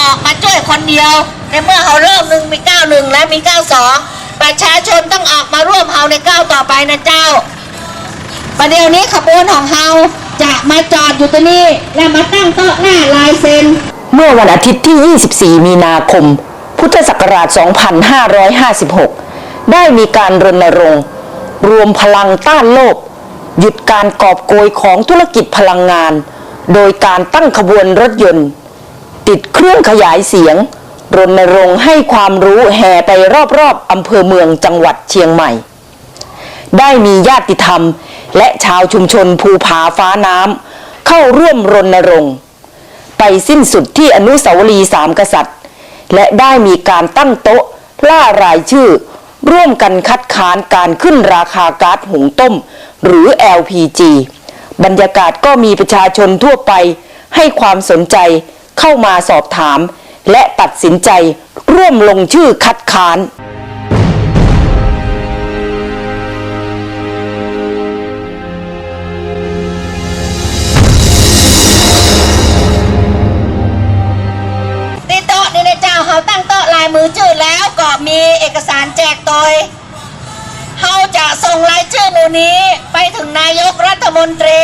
ออกมาช่วยคนเดียว ในเมื่อเขาเริ่มหนึ่งมีเก้าหนึ่งและมีเก้าสองประชาชนต้องออกมาร่วมเฮาในก้าต่อไปนะเจ้าประเดี๋ยวนี้ขบวนของเฮาจะมาจอดอยู่ตรงนี้ และมาตั้งโต๊ะหน้าลายเซ็น เมื่อวันอาทิตย์ที่ 24 มีนาคม พุทธศักราช 2556 ได้มีการรณรงค์ รวมพลังต้านโลภหยุดการกอบโกยของธุรกิจพลังงาน โดยการตั้งขบวนรถยนต์ ติดเครื่องขยายเสียง รณรงค์ให้ความรู้แห่ไปรอบๆอำเภอเมืองจังหวัดเชียงใหม่ ได้มีญาติธรรม และชาวชุมชนภูผาฟ้าน้ำเข้าร่วมรณรงค์ ไปสิ้นสุดที่อนุสาวรีย์สามกษัตริย์ และได้มีการตั้งโต๊ะล่ารายชื่อ ร่วมกันคัดค้านการขึ้นราคาก๊าซหุงต้ม หรือ LPG บรรยากาศก็มีประชาชนทั่วไปให้ความสนใจ เข้ามาสอบถาม และตัดสินใจร่วมลงชื่อคัดค้านที่โต๊ะนี่นะเจ้าเขาตั้งโต๊ะลายมือชื่อแล้วก็มีเอกสารแจกโดยเขาจะส่งรายชื่อหมู่นี้ไปถึงนายกรัฐมนตรี